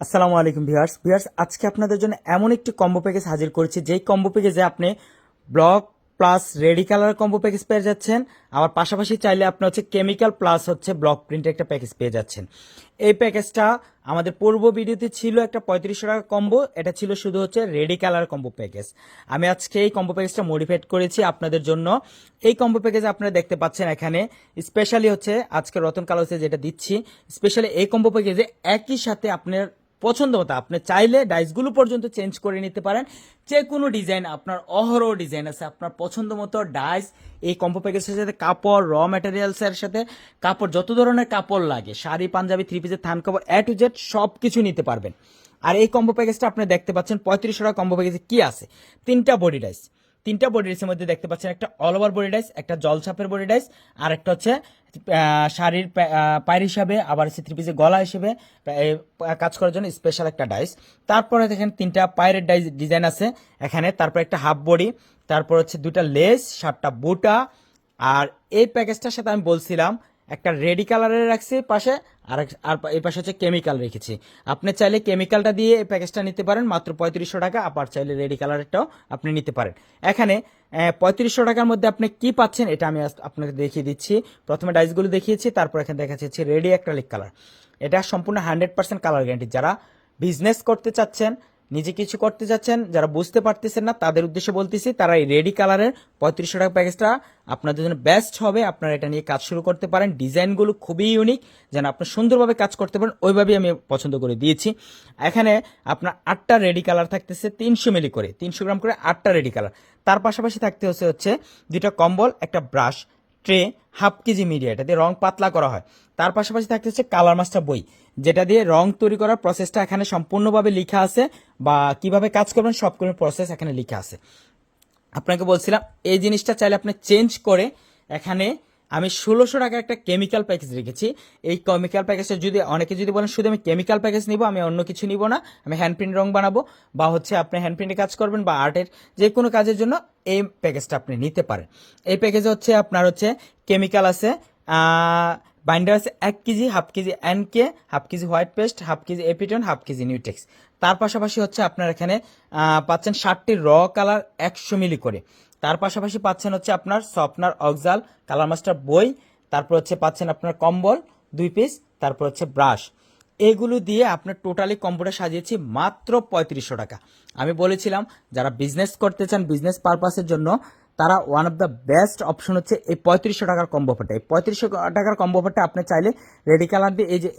আসসালামু আলাইকুম viewers. Viewers, আজকে আপনাদের জন্য এমন একটি কম্বো প্যাকেজ হাজির করেছি। যেই কম্বো প্যাকেজে আপনি block plus ready colour combo package পেয়ে যাচ্ছেন। আবার পাশাপাশি চাইলে আপনি হচ্ছে কেমিক্যাল প্লাস হচ্ছে ব্লক প্রিন্টের একটা প্যাকেজ পেয়ে যাচ্ছেন। এই প্যাকেজটা আমাদের পূর্ব ভিডিওতে ছিল একটা পঁয়ত্রিশশো টাকা কম্বো এটা ছিল শুধু হচ্ছে রেডি কালার কম্বো প্যাকেজ আমি আজকে এই কম্বো প্যাকেজটা মডিফাইড করেছি আপনাদের জন্য। এই কম্বো প্যাকেজ আপনারা দেখতে পাচ্ছেন এখানে স্পেশালি হচ্ছে আজকে রতন কালোসে যেটা দিচ্ছি স্পেশালি এই কম্বো প্যাকেজে একই সাথে আপনার পছন্দ মতো আপনি চাইলে ডাইসগুলো পর্যন্ত চেঞ্জ করে নিতে পারেন। যে কোনো ডিজাইন আপনার অহরহ ডিজাইন আছে, আপনার পছন্দ মতো ডাইস এই কম্পো প্যাকেজের সাথে কাপড় র ম্যাটেরিয়ালসের সাথে কাপড়, যত ধরনের কাপড় লাগে, শাড়ি, পাঞ্জাবি থ্রি পিসের থান কাপড় এ টু জেড সব কিছু নিতে পারবেন। আর এই কম্বো প্যাকেজটা আপনি দেখতে পাচ্ছেন, পঁয়ত্রিশশো টাকা কম্বো প্যাকেজে কি আছে? তিনটা বডি ডাইস তিনটা বডি ডাইসের মধ্যে দেখতে পাচ্ছেন, একটা অল ওভার বডি ডাইস একটা জলছাপের বডি ডাইস আর একটা হচ্ছে শাড়ির পায়ের হিসাবে, আবার হচ্ছে থ্রি পিসের গলা হিসেবে কাজ করার জন্য স্পেশাল একটা ডাইস তারপরে দেখেন তিনটা পায়ের ডাইস ডিজাইন আছে, এখানে তারপর একটা হাফ বডি তারপর হচ্ছে দুটা লেস সাতটা বুটা আর এই প্যাকেজটার সাথে আমি বলছিলাম একটা রেডি কালারের রাখছি পাশে, আর আর এই পাশে হচ্ছে কেমিক্যাল রেখেছি। আপনি চাইলে কেমিক্যালটা দিয়ে এই প্যাকেজটা নিতে পারেন, মাত্র পঁয়ত্রিশশো টাকা, আবার চাইলে রেডি কালারেরটাও আপনি নিতে পারেন। এখানে পঁয়ত্রিশশো টাকার মধ্যে আপনি কি পাচ্ছেন এটা আমি আপনাকে দেখিয়ে দিচ্ছি। প্রথমে ডাইসগুলো দেখিয়েছি, তারপর এখানে দেখাচ্ছি হচ্ছে রেডি অ্যাক্রালিক কালার। এটা সম্পূর্ণ হান্ড্রেড পার্সেন্ট কালার গ্যারান্টি। যারা বিজনেস করতে চাচ্ছেন নিজে কিছু করতে যাচ্ছেন, যারা বুঝতে পারতেছেন না, তাদের উদ্দেশ্যে বলতেছি, তারা এই রেডি কালারের পঁয়ত্রিশশো টাকা প্যাকেজটা আপনাদের জন্য বেস্ট হবে। আপনারা এটা নিয়ে কাজ শুরু করতে পারেন। ডিজাইনগুলো খুবই ইউনিক যেন আপনি সুন্দরভাবে কাজ করতে পারেন ওইভাবেই আমি পছন্দ করে দিয়েছি। এখানে আপনার আটটা রেডি কালার থাকতেছে, তিনশো মিলি করে, তিনশো গ্রাম করে আটটা রেডি কালার। তার পাশাপাশি থাকতে হচ্ছে হচ্ছে দুইটা কম্বল, একটা brush. Tray half kg media এটা দিয়ে রং পাতলা করা হয়। তার পাশাপাশি থাকতে হচ্ছে কালার মাস্টার বই, যেটা দিয়ে রং তৈরি করার প্রসেসটা এখানে সম্পূর্ণভাবে লিখা আছে বা কীভাবে কাজ করবেন সব কোনো প্রসেস এখানে লিখা আছে। আপনাকে বলছিলাম, এই জিনিসটা চাইলে আপনি চেঞ্জ করে এখানে আমি ষোলোশো টাকার একটা কেমিক্যাল প্যাকেজ রেখেছি। এই কেমিক্যাল প্যাকেজটা যদি অনেকে যদি বলেন, শুধু আমি কেমিক্যাল প্যাকেজ নিব, আমি অন্য কিছু নিব না, আমি হ্যান্ড প্রিন্ট রং বানাবো, বা হচ্ছে আপনি হ্যান্ড প্রিন্টে কাজ করবেন বা আর্টের যে কোনো কাজের জন্য এই প্যাকেজটা আপনি নিতে পারেন। এই প্যাকেজে হচ্ছে আপনার হচ্ছে কেমিক্যাল আছে বাইন্ডার আছে এক কেজি হাফ কেজি কে half kg white paste half kg এপিটন half KG নিউটেক্স তার পাশাপাশি হচ্ছে আপনার এখানে পাচ্ছেন ষাটটি র কালার একশো মিলি করে। তার পাশাপাশি পাচ্ছেন হচ্ছে আপনার সফটনার অক্সাল কালার মাস্টার বই, তারপর হচ্ছে পাচ্ছেন আপনার কম্বল, দুই পিস তারপর হচ্ছে ব্রাশ। এগুলো দিয়ে আপনার টোটালি কম্বোটা সাজিয়েছি মাত্র পঁয়ত্রিশশো টাকা। আমি বলেছিলাম, যারা বিজনেস করতে চান বিজনেস পারপাসের জন্য তারা one of the best option হচ্ছে এই পঁয়ত্রিশশো টাকার কম্বো ফোটা এই পঁয়ত্রিশশো টাকার কম্বো ফোটা আপনি চাইলে রেডি কালার দিয়ে এই যে,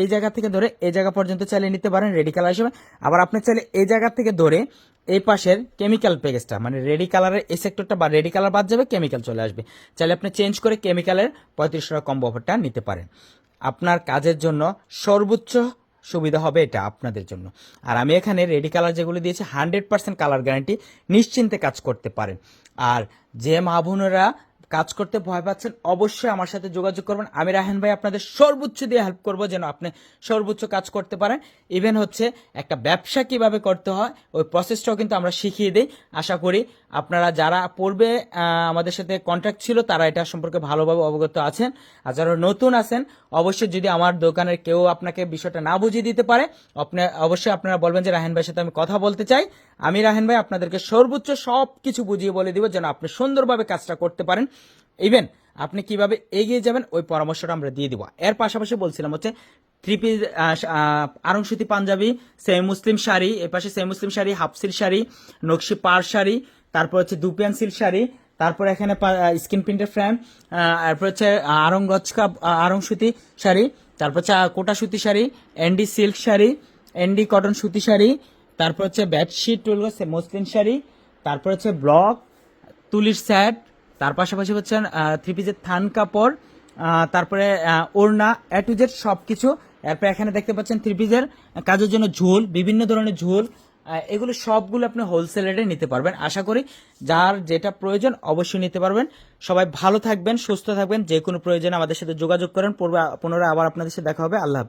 এই জায়গা থেকে ধরে এই জায়গা পর্যন্ত চাইলে নিতে পারেন রেডি কালার হিসেবে। আবার আপনি চাইলে এই জায়গা থেকে ধরে এই পাশের কেমিক্যাল প্যাকেজটা মানে রেডি কালারের এই সেক্টরটা বা রেডি কালার বাদ যাবে কেমিক্যাল চলে আসবে। চাইলে আপনি চেঞ্জ করে কেমিক্যালের পঁয়ত্রিশশো টাকা কম্বো অফারটা নিতে পারেন। আপনার কাজের জন্য সর্বোচ্চ সুবিধা হবে এটা আপনাদের জন্য। আর আমি এখানে রেডি কালার যেগুলো দিয়েছি, হান্ড্রেড পার্সেন্ট কালার গ্যারান্টি নিশ্চিন্তে কাজ করতে পারেন। আর যে মা বোনেরা কাজ করতে ভয় পাচ্ছেন, অবশ্যই আমার সাথে যোগাযোগ করবেন। আমি রাহেন ভাই আপনাদের সর্বোচ্চ দিয়ে হেল্প করব যেন আপনি সর্বোচ্চ কাজ করতে পারেন। ইভেন হচ্ছে একটা ব্যবসা কীভাবে করতে হয়, ওই প্রসেসটাও কিন্তু আমরা শিখিয়ে দিই। আশা করি আপনারা যারা পূর্বে আমাদের সাথে কন্ট্যাক্ট ছিল, তারা এটা সম্পর্কে ভালোভাবে অবগত আছেন। আর যারা নতুন আছেন, অবশ্যই যদি আমার দোকানের কেউ আপনাকে বিষয়টা না বুঝিয়ে দিতে পারে, আপনি, অবশ্যই আপনারা বলবেন যে, রাহেন ভাইয়ের সাথে আমি কথা বলতে চাই। আমি রাহেন ভাই আপনাদেরকে সর্বোচ্চ সব কিছু বুঝিয়ে বলে দিব যেন আপনি সুন্দরভাবে কাজটা করতে পারেন। ইভেন আপনি কীভাবে এগিয়ে যাবেন, ওই পরামর্শটা আমরা দিয়ে দিব। এর পাশাপাশি বলছিলাম হচ্ছে থ্রি পিস আরংসুতি পাঞ্জাবি সেমি মুসলিম শাড়ি, এ পাশে semi muslin sari half silk sari, নকশি পার শাড়ি, তারপর হচ্ছে দুপিয়ান সিল্ক শাড়ি, তারপর এখানে স্কিন প্রিন্টের ফ্রেম তারপর হচ্ছে আরং গচকা আরং সুতি শাড়ি, তারপর হচ্ছে কোটা সুতি sari ND silk sari ND cotton সুতি শাড়ি, তারপর হচ্ছে বেডশিট মসলিন শাড়ি, তারপর হচ্ছে ব্লক তুলির স্যাট তার পাশাপাশি হচ্ছে থ্রি পিসের থান কাপড় তারপরে ওড়না, এ টু জেড সব কিছু এরপর এখানে দেখতে পাচ্ছেন থ্রি পিসের কাজের জন্য ঝোল, বিভিন্ন ধরনের ঝোল এগুলো সবগুলো আপনি হোলসেল রেটে নিতে পারবেন। আশা করি যার যেটা প্রয়োজন অবশ্যই নিতে পারবেন। সবাই ভালো থাকবেন, সুস্থ থাকবেন যে কোনো প্রয়োজনে আমাদের সাথে যোগাযোগ করেন। পূর্বে, পুনরায় আবার আপনাদের সাথে দেখা হবে। আল্লাহ